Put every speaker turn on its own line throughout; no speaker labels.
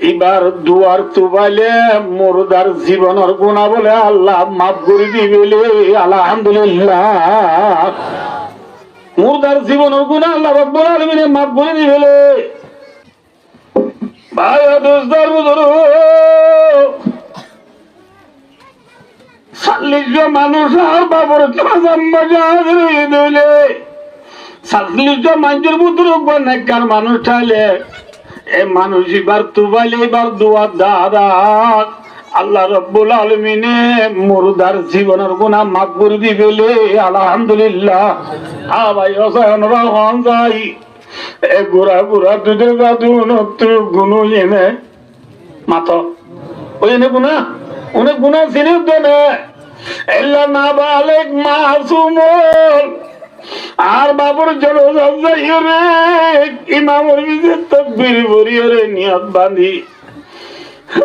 এবার দুয়ার তুবাইলে মুরদার জীবনের গুণা বলে আল্লাহ মাফ করে দিবে আলহামদুলিল্লাহ। মুরদার জীবনের গুণা আল্লাহ রব্বুল আলমিনে মাফ করে দিবে মানুষ ঠাইলে এ মানুষ এবার তুবাইলে, এবার দুয়ার দাদা। আল্লাহ রব্বুল আলমিনে মুরদার জীবনের গুণা মাফ করে দিবেলে আলহামদুলিল্লাহ। আ ভাই অসহায়ন রহন যাই এ গুড়া গুড়া দুধের গাদু নত্র গুনু এনে, মাত। ওই এনে গুণা? অনেক গুণা ছিল তো না এল্লা না বালেক মাসুমল। আর বাবুর জনজাত যাইও রে ইমামের বিজে তকবির ভরিও রে নিয়ত বাঁধি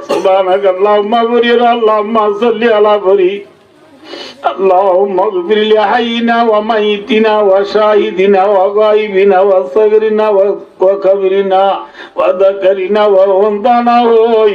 সুবহানাক আল্লাহুম্মা ভরিও রে আল্লাহুম্মা সাল্লি আলা ভরি اللهم اغفر لحينا وميتنا وشاهدنا وغائبنا وصغرنا وكبرنا وذكرنا وانثانا হই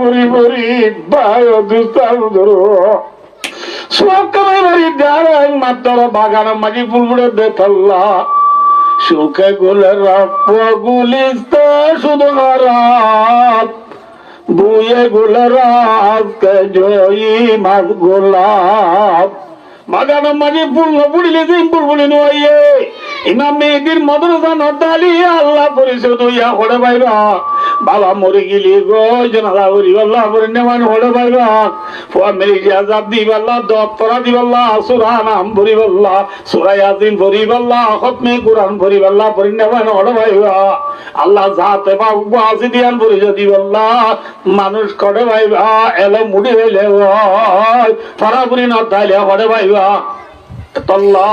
বুড়ি বুড়ি বাড়ি বাগান মাঝি ফুলবুড়ে দে তল্লা সুখে গুলে রাপ গুলিস্ত শুধু হারাত। বুয়ে গুলে রাত জয়ী মাছ গোলাপ। বাগান মাঝে ফুল, বুড়িলে যে ফুল নয় ইমাম মেহেদির মদরসা নদালি আল্লাহ পরিষদ হইয়া হড়ে পাইবা বাবা মরে গেলি গো, জনালা করি আল্লাহ পরে নেমান হড়ে পাইবা ফুয়া মেরে আজাদ দি আল্লাহ দপ্তরা দি আল্লাহ, সুরা নাম ভরি আল্লাহ, সুরা ইয়াসিন ভরি আল্লাহ, খতমে কুরআন ভরি আল্লাহ পরে নেমান হড়ে পাইবা আল্লাহ যাতে বাবু আসি দিয়ান পরিষদ দি আল্লাহ, মানুষ করে পাইবা এলো মুড়ি হইলে ফরাপুরি নদালি হড়ে পাইবা তল্লাহ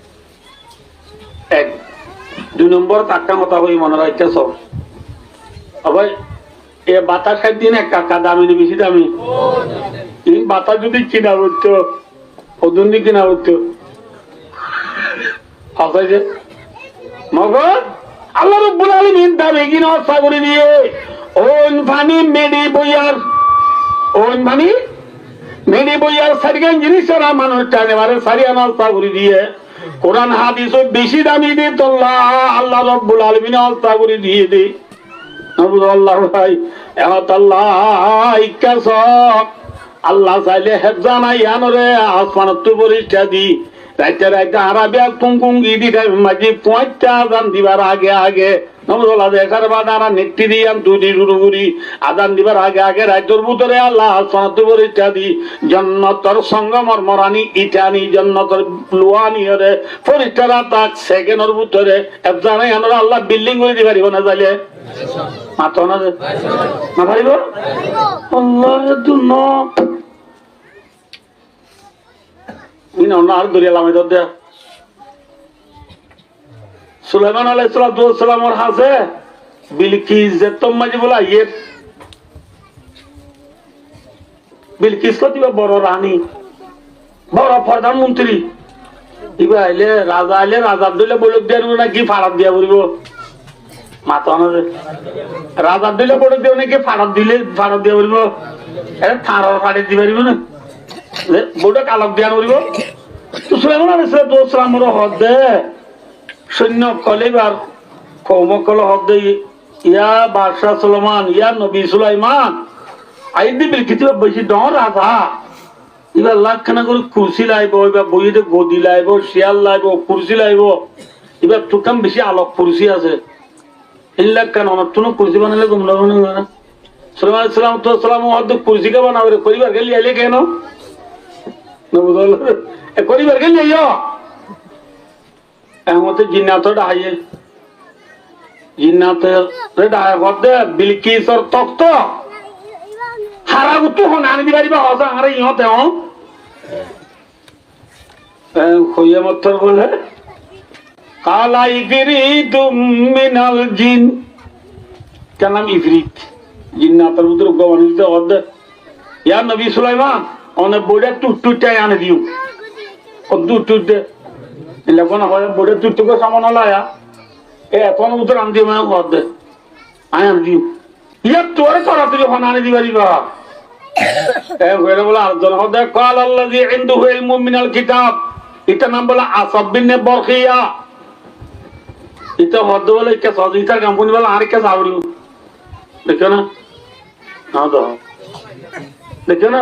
এক, দুই নম্বর কাকা কথা হই মনে রাখতে সব আবার এ বাতা খাই দিন এক কাকা দামি বেশি দামি? বাতা যদি কিনা করতো ওজন দিয়ে কিনা করতো যে মগর আল্লাহ রব্বুল আলামিন দিয়ে ওন পানি মেডি বইয়ার ওন পানি মেডি বইয়ার সারিগান জিনিস মানুষ টানে মারে সারিয়া নষ্ট করে দিয়ে। কোরআন হাদিস বেশি দামি দি তোল্লা। আল্লাহ রব্বুল আলমিন হস্তা করে দিয়ে দে। আল্লাহ আল্লাহ আল্লাহ চাইলে হেফজা নাই আনরে আসমানত পরিষ্ঠা দি। গিদি মাঝি পঁয়তা আদান দিবার আগে আগে। নমরলা দেখার বাদ আরা নেত্রি দিয়াম দুদি শুরু করি। আদান দিবার আগে আগে রাজ্যর ভিতরে আল্লাহ আসমানত পরিষ্কার দি। জন্নতর সঙ্গমর মরানি ইটানি জন্নতর লুয়ানি হরে। পরিষ্কার তাক সেকেন্ডর ভিতরে। হেফজা নাই আনরে আল্লাহ বিল্ডিং করে দিবার না যাইলে মাতো না না পারিব আল্লাহ দুন্ন ইন আর দরিয়া লামাই দর দেয়া সুলাইমান আলাইহিস সালাতু ওয়াস সালামর হাসে বিলকিস যে তোমাজি বলা ইয়ে বিলকিস কতিবা বড় রানী বড় প্রধানমন্ত্রী ইবা আইলে রাজা আইলে রাজা দিলে বলুক দিয়ে নাকি ফাড়াত দিয়া বলব মাথা না রাজা দিলে বলুক দিয়ে নাকি ফাড়াত দিলে ফাড়াত দিয়া বলব এটা থাঁড় ফাড়ি দি পারিব না বোর্ডে কালক দিয়া বলব তো সুলাইমান ওয়াস হদ দে। সৈন্য কলেবার কৌম কল হদ দে। ইয়া বাদশাহ ইয়া নবী সুলাইমান। আইদি বিলকিত বেশি ডর রাজা। এবার লাখ খানা করে কুর্সি লাইব, এবার বইতে গদি লাইব, শিয়াল লাইব, কুর্সি লাইব। এবার তোকাম বেশি আলোক কুর্সি আছে। এই লাখ কেন আমার তো কুর্সি বানালে গম লাগবে না। সালাম তো সালাম হয়তো কুর্সি কে বানাবে পরিবার গেলি আইলে কেন? আইয় এমতে জিন্নাত ডাহাইয়ে। জিন্নাত ডাহাই বিলকিসর তক্ত। হারা গুতু হন আনি দি পারিবা হসা হারে ইহতে খইয়া মত্তর বলে কালা মিনাল জিন। কেন নাম ইফরিত? জিন্নাতের ভিতরে গবানিত হদে ইয়া নবী সুলাইমান অনে বোর্ডে তুট তুটাই আনে দিও। দুধ তুট দে। এখন হয় বোর্ডে তুট তুকে সামান লায়া এ, এখন উত্তর আনতে মানে ঘর দে। আয় আন দিও। ইয়া, তোরে করা তুই হন আনে দিবা দিবা। এ হয়ে বলে আরজন হদে কাল আল্লাহ দিয়ে ইন্দু হয়ে মুমিনাল কিতাব। এটা নাম বলে আসব বিনে বরকিয়া। এটা হদ বলে এটা সহযোগিতার কোম্পানি বলে আর কে সাবরিও দেখো না? না দেখো না?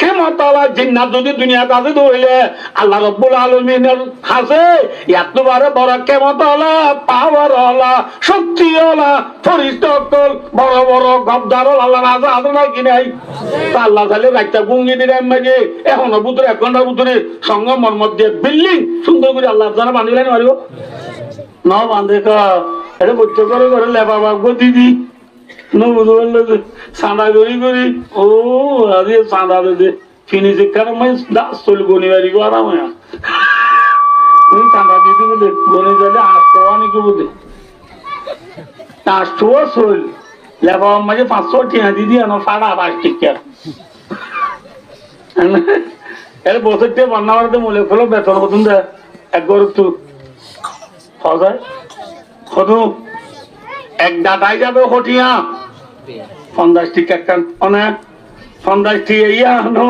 কেমন তালা জিন্নাত যদি দুনিয়া তাতে ধরলে আল্লাহ রব্বুল আলমিনের হাসে এতবারে বড় হলা পাওয়ার হলা শক্তি হলা ফরিস্ত বড় বড় গবদার আল্লাহ রাজা আদর নাই কি নাই? আল্লাহ তাহলে রাইতা গুঙ্গি দিলেন মাঝে এখনও ভিতরে এক ঘণ্টার ভিতরে সঙ্গমর মধ্যে বিল্ডিং সুন্দর করে আল্লাহ জানা বান্ধিলেন মারিব। ন বান্ধে এটা বচ্চ করে করে লেবা বাগ দিদি। সাঁদা করি করি, ও আরে সাঁদা দে ফিনি শিক্ষার মই চল গনি বাড়ি আরাম হয় তুমি সাঁদা দিদি বলে গনি যালে আটশো অনেক বলে আটশো চল, লেবা মাঝে পাঁচশো টিয়া দিদি আনো সাড়া পাঁচ টিকা এর বছরটা বান্না বাড়াতে মূল্য খোলো বেতন কতুন দেয় এক গরু তো হয় কত এক দাদাই যাবে হটিয়া। পঞ্চাশ টিকা কান অনেক টিকা ইয়া আনো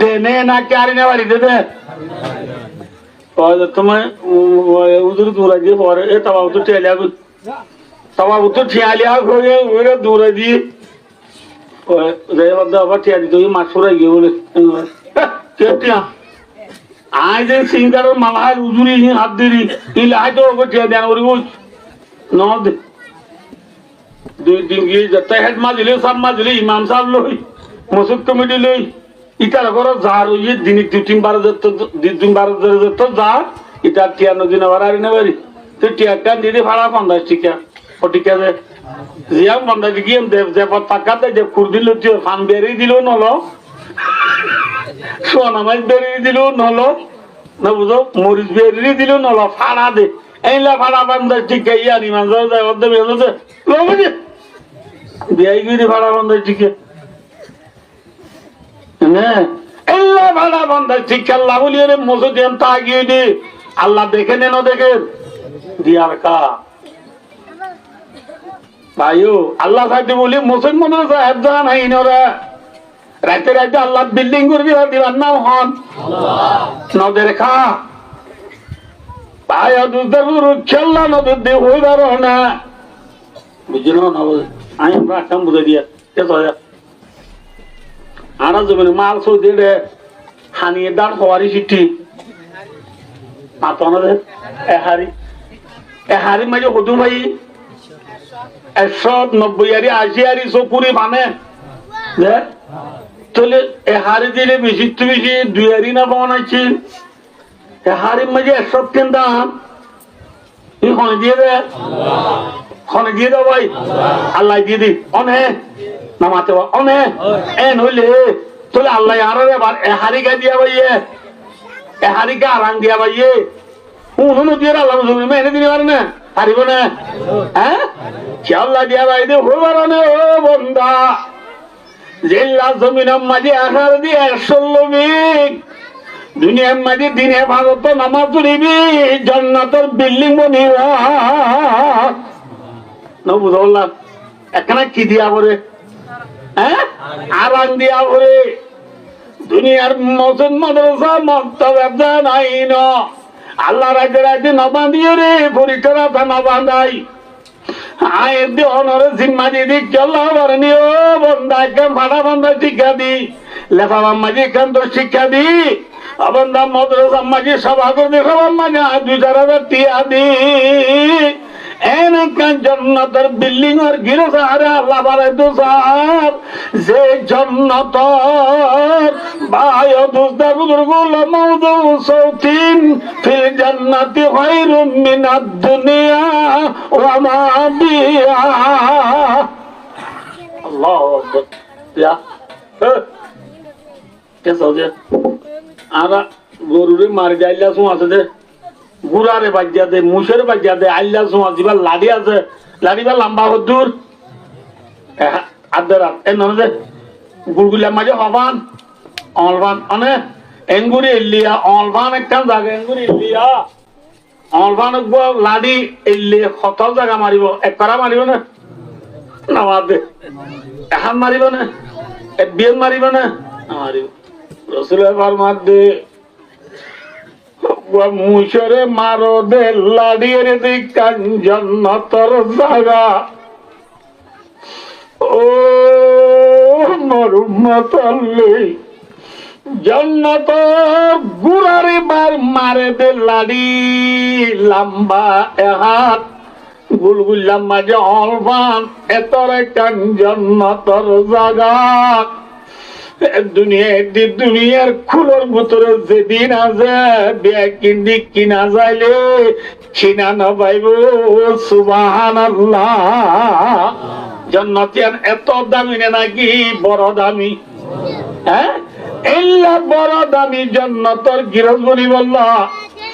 দেনে না কে আরি না বাড়ি দেবে তোমার উদুর দূরা দিয়ে পরে এ তবা উত্তর ঠেলিয়া তবা উত্তর ঠেলিয়া হয়ে ওরে দূরে দিয়ে রে আবার ঠেয়া দিতে মাছ ফুরাই গিয়ে বলে কে টিয়া আই যে সিঙ্গারের মালায় উজুরি হাত দিরি ইলে আই তো ওকে দেন ওরে দে দুই গিয়ে যাতে হেড মাজিলে সব মাজিলে, ইমাম সাহেব লই, মসজিদ কমিটি লই, ইটার ঘর যার ওই দিনে দুই তিন বার যেত দুই তিন বার যেত যা ইটা টিয়া নদী নেবার আর নেবারি তো টিয়া কান দিদি ভাড়া পঞ্চাশ টিকা ও টিকা দে জিয়াম পঞ্চাশ গিয়ে দেব যে টাকা দে যে কুর দিল তুই ফান বেরিয়ে দিল নলো। সোনা মাছ বেরিয়ে দিল নলো। না বুঝো মরিচ বেরিয়ে দিল নলো। ফাড়া দে। এইলা টিকা যায় অর্ধে গিয়ে ভাড়া পঞ্চাশ টিকা এল্লা ভাড়া আল্লাহ বলিয়ে রে মসজিদ তা গিয়ে দে আল্লাহ দেখে নেন দেখে। দিয়ার কা। ভাইও আল্লাহ সাহেব বলি মুসলমান সাহেব জান হাই নরা রাতে রাতে আল্লাহ বিল্ডিং করবি দিবার নাম হন। নদের খা। ভাই দুধের গুরু খেললা নদীর দিয়ে হইবার না। বুঝলো না দিয়া আনা জমিনে মাল সৌদি রে হানিয়ে দাঁড় হওয়ারই চিঠি। মাতন এহারি এহারি মাঝে হদু ভাই। একশো নব্বই আরি আশি আরি দিলে বেশি তো বেশি দুই আরি না বানাইছি। এহারি মাঝে তিন দাম তুই খনে দিয়ে দে? খনে দিয়ে দাও ভাই। আল্লাহ দিয়ে দি। অনে নামাতে অনে, এ নইলে তাহলে আল্লাহ আর এবার এহারি গা দিয়া ভাইয়ে। এহারি গা আরাম দিয়া ভাইয়ে। উনুন দিয়ে আল্লাহ মুসলমান মেনে দিতে পারে না। পারিব না। হ্যাঁ? আল্লাহ দিয়া ভাই দে হইবার না, ও বন্দা। জেল্লা জমিনের মাঝে আহার দিয়ে ষোলো বিক দুনিয়ার মাঝে দিনে ভারত নামাজ তুলিবি জন্নাতর বিল্ডিং বনিবা বুঝলাম এখানে কি দিয়া পরে হ্যাঁ? আরাম দিয়া পরে দুনিয়ার মসজিদ, মাদ্রাসা, মক্তব, ব্যবসা নাই ন। আল্লাহ রাজে রাজে নবা দিয়ে রে পরীক্ষা রাখা নবা নাই আয়ের দিয়ে অনরে জিম্মা দিয়ে চল্লা বন্ধা শিক্ষা দি লেখা কেন শিক্ষা দি করে সভা মাঝে দুই চার হাজার টিয়া দি এনেকান জন্নতের বিল্ডিং আর গিরে সাহারে আল্লাহ বারে দুসার যে জন্নতর বায় দুস্তা বুজুর্গুল মৌদু সৌতিন, ফিল জান্নাতি খায়রুম মিনাদ দুনিয়া ওয়া মা বিহা আল্লাহু আকবার। ইয়া। কে সৌজে? আরা গরুরে মার যাইলা সু আছে দে গুড়ারে বাজ্যা দে মুসের বাজ্যা দে আল্লা সুমা যিবা লাড়ি আছে। লাড়িবা লম্বা হদুর আদার এ নন দে গুড়গুলা মাঝে হবান অলবান অনে, এঙ্গুরি এলিয়া অলবান একটা জায়গা এঙ্গুরি এলিয়া। অলবান লাড়ি এলি কত জায়গা মারিব, এক করা মারিব না। নামার দে। এখন মারিব না। এক বিয়ে মারিব না। মারিব রসুলের ফরমার দে দে লাড়িয়ে দি কাঞ্জন্নতর জাগা ও মরুমতল্লি জন্নত গুড়ারে বার মারে দে লাড়ি লম্বা এহাত গুলগুল্লাম মাঝে অলবান এতর কাঞ্জন্নতর জাগা দুনিয়ার দি দুনিয়ার খুলোর ভিতরে যেদিন কিনা যাইলে কিনা সুবাহান এত দামি নে নাকি? বড় দামি। হ্যাঁ? এল্লা বড় দামি জন্নতর গিরজ বলি বললা?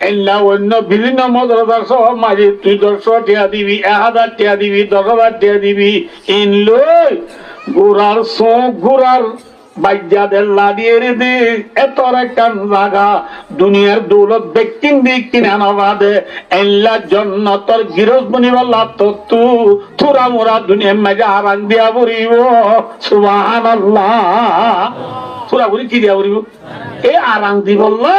এল্লা অন্য বিভিন্ন মদ্রাসার সব মাঝে তুই দশশো টিয়া দিবি এক হাজার টিয়া দিবি দশ হাজার টিয়া দিবি। ইন লই গোড়ার শোক গোড়ার বাইজাদের লাদিয়ে দে এত দুনিয়ার দৌলত ব্যক্তি দিক কিনা নবাদে এল্লা জন্নতর গিরজ বনিবাল্লা তো তু থুরা মোরা দুনিয়ার মাঝে আরাম দিয়া বরিব বলি কি দিয়া বরিব এ আরাম দিবল্লা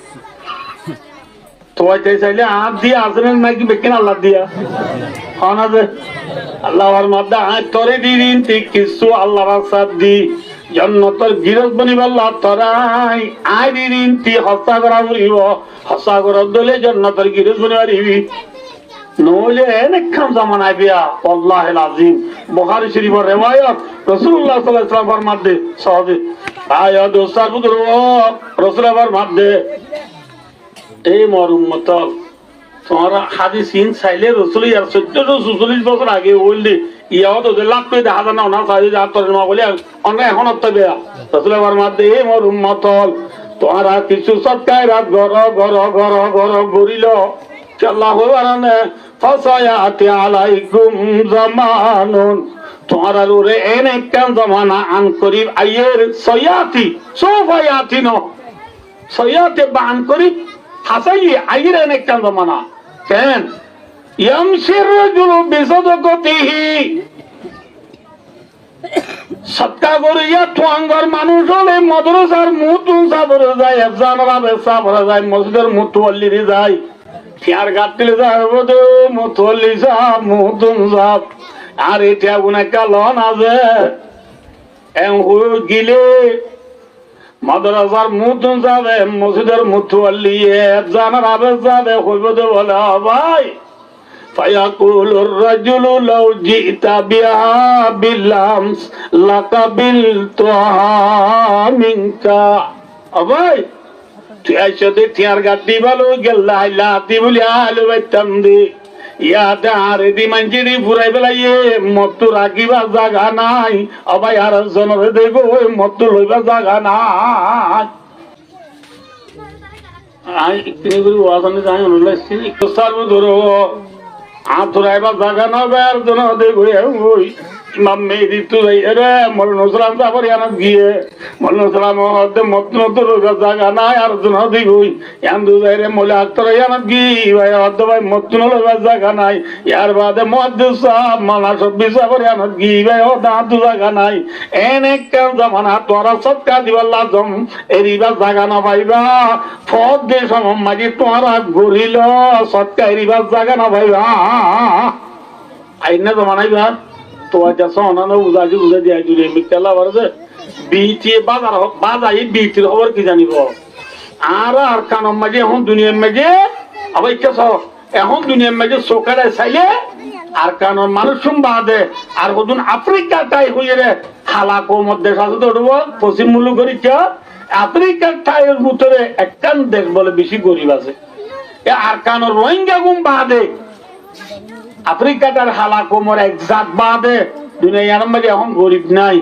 সবাই চাইলে হাত দিয়ে আসলেন নাকি বেকেন আল্লাহ দিয়া। হন আছে আল্লাহর মধ্যে হাত তরে দি দিন, ঠিক কিছু আল্লাহ রাস্তার দি। জন্নতর গিরত বনিব আল্লাহ তরাই আয় দি দিন, তি হস্তা করা বলিব হস্তা করা দলে জন্নতর গিরত বনিবার ইবি নইলে অনেকক্ষণ জামান আইবিয়া আল্লাহ আজিম শরীফের রেওয়ায়ত, রাসূলুল্লাহ সাল্লাল্লাহু আলাইহি ওয়াসাল্লামের মধ্যে সহজে। আয়া দোস্তার পুত্র রাসূলের মধ্যে এই মর উম্মত তোমার হাদিস ইন চাইলে রসুল ইয়ার চোদ্দশো চুচল্লিশ বছর আগে বললি ইয়াও দেখা কিছু সৎকায় রাত আন করিব বান করি হাসাই আইয়ের এনে কেন জমানা কেন? ইয়ামশির রাজুলু বিসাদাকাতিহি। সৎকা করিয়া তোয়াঙ্গর মানুষ হলে মদরসার মুতুন সাবরে যায় এফজানরা বেসা ভরে যায়, মসজিদের মুতুয়াল্লিরে যায়। ফিয়ার গাতিলে যায় বদে মুতুয়াল্লি সাহ মুতুন সাহ আর এটা গুনে কালন আছে। এম গিলে মাদ্রাসার মুতুন যাবে মসজিদের মুতুয়াল্লি এফজানরা বেসা দে হইব দে বলে ভাই فيقول الرجل لو جئت بها بالأمس لقبلتها منك أباي তুই একসাথে টিয়ার গাড়ি ভালো গেল্লা হাতি বলি আলু বাইতাম দি ইয়াতে আর এদি মানছি দি ফুরাই পেলাইয়ে মত্তু রাখিবার জাগা নাই। আবাই আর জনরে দেখো ওই মত্তু লইবার জাগা নাই। আই ইতনি করে ওয়াজানে যাই একটু সার্ব ধরো। জাগা না বের জন দেখো ওই। ইমাম জাগা নাই জাগা নাই ইয়ার বাদে মহাদ্দেশ সাহেব সব্বি সাহেবের ইয়ানত গি, ভাই ও দাঁতু জাগা নাই এনে কেন জামানা তোরা সৎকা দিবার লাজম এরিবার জাগা না বুঝাইছে বুঝাই দিয়ে বিটি বাজার বাজাই বিটির খবর কি জানিব? আর আর কানম মাঝে, এখন দুনিয়ার মাঝে, আবার কেস এখন দুনিয়ার মাঝে চোখারে চাইলে আর কানন মানুষ বাদে, আর কদিন আফ্রিকা টাই হইয়ে রে খালাকো মধ্যে সাথে ধরব পশ্চিম মুলুক করি আফ্রিকার টাইয়ের ভিতরে একটান দেশ বলে বেশি গরিব আছে। আর কানর রোহিঙ্গা গুম বাদে আফ্রিকাটার হালা কোমর এক জাত বাদে, দুনিয়ার মাঝে এখন গরিব নাই।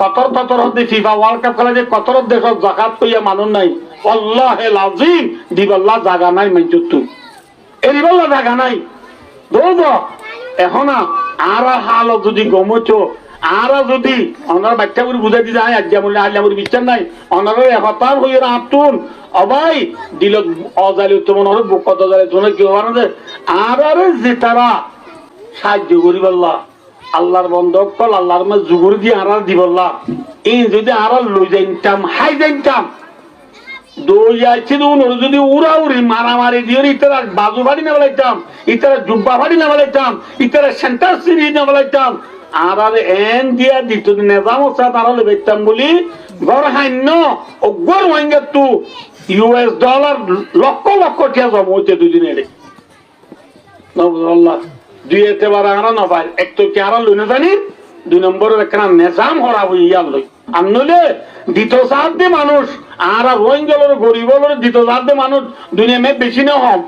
কতর কতর হতে ফিফা ওয়ার্ল্ড কাপ খেলা যে কতর দেশ জাকাত কইয়া মানুষ নাই। আল্লাহ লাজিম, দিবাল্লা জাগা নাই মাইজুতু এরিবাল্লা জাগা নাই। দৌদ এখন আর হাল যদি গমছো আর যদি অনার বাচ্চা করে বুঝাই দিতে আয় আজ্ঞা বললে আল্লাহ বলে বিচার নাই অনার এহতার হইয়ে আতুন অবাই দিল অজালি তোমার হলে বুক কত জালি তোমার কি হবার না আর আর যে তারা সাহায্য করিবাল্লা আল্লাহর বন্ধ কল, আল্লাহর মা জুগুর দিয়ে আর দিবল্লা এই যদি আর লই যাইতাম হাই যাইতাম দই যাইছে ওর যদি উড়া উড়ি মারামারি দিয়ে ইতারা বাজু বাড়ি না বলাইতাম, ইতারা জুব্বা বাড়ি না বলাইতাম, ইতারা সেন্টার সিরি না বলাইতাম। আর আর এন দিয়া দিত বলি তু ইউএস ডলার লক্ষ লক্ষ টিয়া নবুল্লাহ দুই এতে বার আনা না পাই এক তো কি আরা লই জানি দুই নম্বরের একটা নেজাম হরা হই ইয়ার লই আর মানুষ আর রোহিঙ্গলের গরিবলের দ্বিতীয় সাহায্য মানুষ দুনিয়া মে বেশি না হম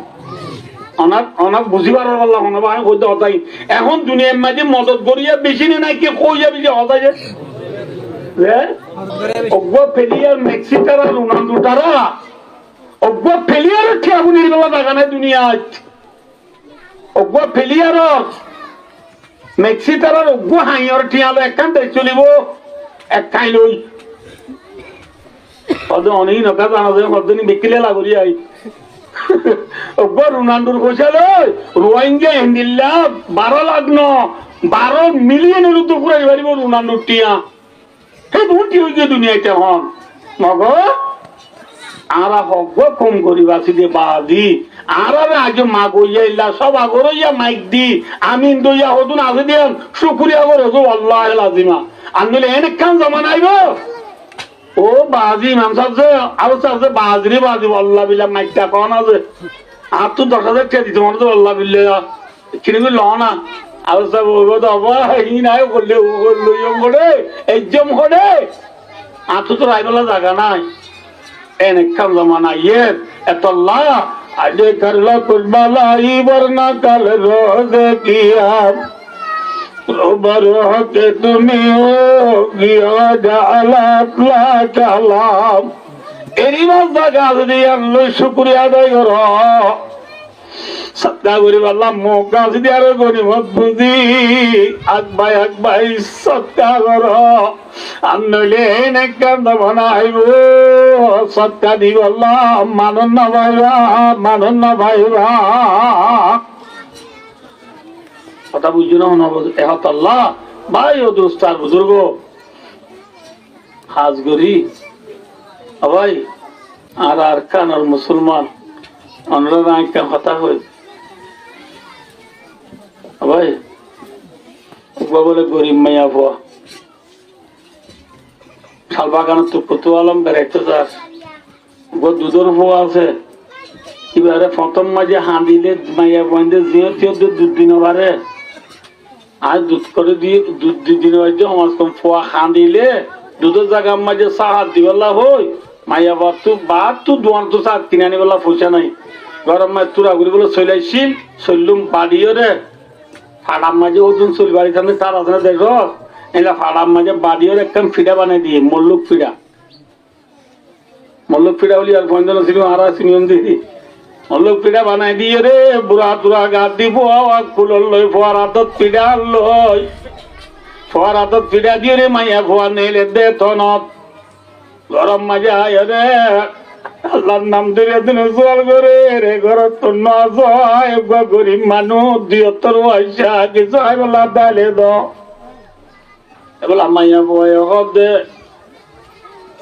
অনাক অনাক বুঝিবার পারলাম অনাবা আমি কইতে হতাই। এখন দুনিয়ার মাঝে মদত করিয়া বেশি নে নাই, কি কই যাবি যে হতাই যে? অজ্ঞ ফেলিয়ার মেক্সিকারা রোনাল্ডোটারা অজ্ঞ ফেলিয়ার ঠিয়াবু নির্বেলা জাগা নাই দুনিয়াত অজ্ঞ ফেলিয়ার মেক্সিকারার অজ্ঞ হাইয়র ঠিয়ালো একখান দেশ চলিব। এক ঠাই লই। হয়তো অনেক নকা জানা যায় হয়তো বিকিলে লাগরি আই। রোনাল্ডোর লই রোহিঙ্গা হিন্দিল্লা, বারো লাগ্ন বারো মিলিয়নের তো ঘুরাই পারিব রোনাল্ডোর টিয়া। সেই বহুত হয়েছে দুনিয়াতে হন। মগ, আরা হক কম করি বাসি দে বাদি আর আগে ইল্লা, সব ইয়া মাইক দি। আমি দইয়া হতুন আছে দিয়ান শুকুরিয়া করে আল্লাহ লাজিমা। আনলে এনে কান জমান আইব ও বাজি, ইমাম সাহেব যে আরও যে বাজরি বাজি আল্লাহ বিল্লাহ মাইকটা কন আছে আর তো দশ হাজার টাকা দিতে মনে তো আল্লাহ বিল্লাহ, কিনে ল না? আরও সাহেব ওইব তো ই নাই করলে ইয়ম করে এজম করে আর তো রাইবেলা জায়গা নাই। এনে কাম জমানা ইয়ে এতল্লা আজে করলা কুলবালা ই বর্ণা কাল কিয়াম। রোবর হকে তুমি কালাম এরই মাস জায়গা যদি আল্লাহ শুক্রিয়া আদায় কর। গরিমত বুঝি। আকবাই আকবাই সত্তা কর। আর নইলে এনে কান্দ বানাইব সত্তা দি বললাম, মানন না ভাইবা মানন না ভাইবা কথা বুঝছ না না এহত আল্লাহ। ভাই ও দোস্তার বুজুর্গ। হাজ ভাই, আর আর কান, আর মুসলমান। অনরা একটা কথা হই ভাই বলে গরিব মাইয়া ভুয়া। শাল বাগানের তো কত আলম বেড়াইতে যাস দুধর ভুয়া আছে। এবারে প্রথম মাঝে হাঁদিলে মাইয়া বন্ধে দুধ দিন পারে আর দুধ করে দিয়ে, দুধ দি দিন হয়েছে আমার কম ফোয়া খান দিলে দুধের জায়গার মাঝে সাহার দিবেলা হই। মাইয়া বার তু বা তু দোয়ান তো সাহার কিনে আনিবেলা পয়সা নাই। গরম মাই তুরা ঘুরি বলে চলাইছিল চললুম বাড়িও রে। ফাড়ার মাঝে ওজন চল বাড়ি থাকলে তার আছে দেখ এলা ফাড়ার মাঝে বাড়িও একদম ফিডা বানাই দিয়ে, মল্লুক ফিডা। মল্লুক ফিডা বলি আর পঞ্চান্ন ছিল আর সিনিয়ন দিদি মল্লুক পিঠা বানাই দিয়ে রে, বুড়া তুরা গা দিব ফুলর লই, ফোয়ার হাতত পিঠা লই ফোয়ার হাতত পিঠা দিয়ে রে মাইয়া ফোয়ার নেলে দে তনত গরম মাঝে আয় রে, আল্লাহর নাম ধরে দিন জল করে রে ঘরত তো নয় গরিব মানুষ, দিও তোর পয়সা, কিছু আই বলা ডালে দ। এবার মাইয়া বয় দে।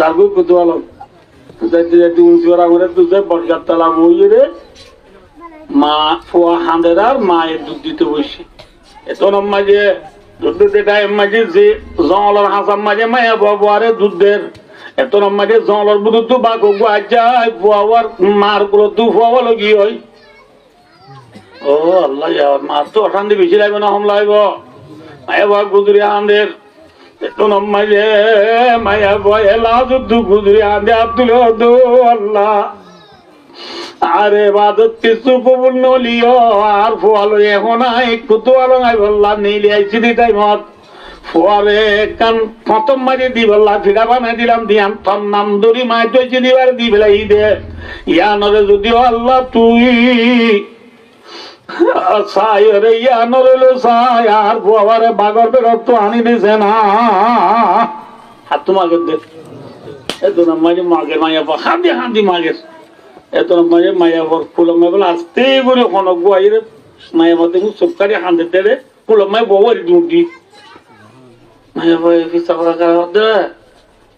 লাগু কুতু যাইতে যাইতে উঁচু করে দুধে বরগার তালা বইয়ে রে। মা মায়ের দুধ দিতে বাঘ মারগুলো তু হয় ও আল্লাহ মার তো অশান্তি বেশি লাগবে না হম লাগবে। মায়া হাঁদের। এতন মাঝে আরে বাদত আর ফোয়ালো এখন নাই বললাম নিলে আইসি দি টাইমত ফোয়ারে কান প্রথম মাঝে দি বললা ফিরা বানাই দিলাম দিয়াম তোর নাম ধরি মাই তো দিবার দি বেলাই দে। ইয়ানরে যদিও আল্লাহ তুই সাই রে ইয়ানর হলো সাই, আর বাবারে বাগর বেরত আনি দিছে না। হাত তো মাগের দে। এত মাঝে মাগের মাইয়া পা হাঁদি হাঁদি মাগের এত মাঝে মাইয়া পর ফুলো মাই বলে আস্তে করে খনক গুয়াই রে মাইয়া দেখুন সবকারি হাঁদে দে রে ফুলো মাই বউয়ারি দুটি মাইয়া ভাই ফিসা করা করা দে?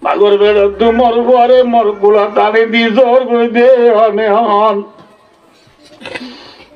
বাগর বেরত দু মর পরে মরগুলা টানে দি, জোর করে দে হনে হন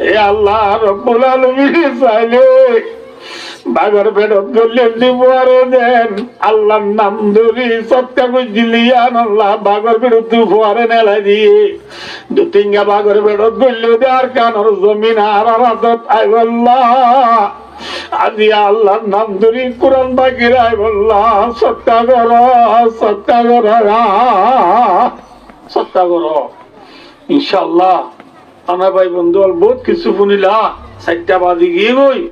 এ আল্লাহ রব্বুল আলমিন চাইলে বাগর ফেরত করলে দিবারে দেন। সত্যা বুঝলিয়ান আল্লাহ বাগর ফেরত তু ফুয়ারে কানর জমিন আর আইবল্লাহ আজি আল্লাহর নাম ধরি কোরআন বাকির আইবল্লাহ সত্যা কর সত্যা কর আমার ভাই বন্ধু বহুত কিছু শুনিলা। চারটা বাজি গিয়ে গই।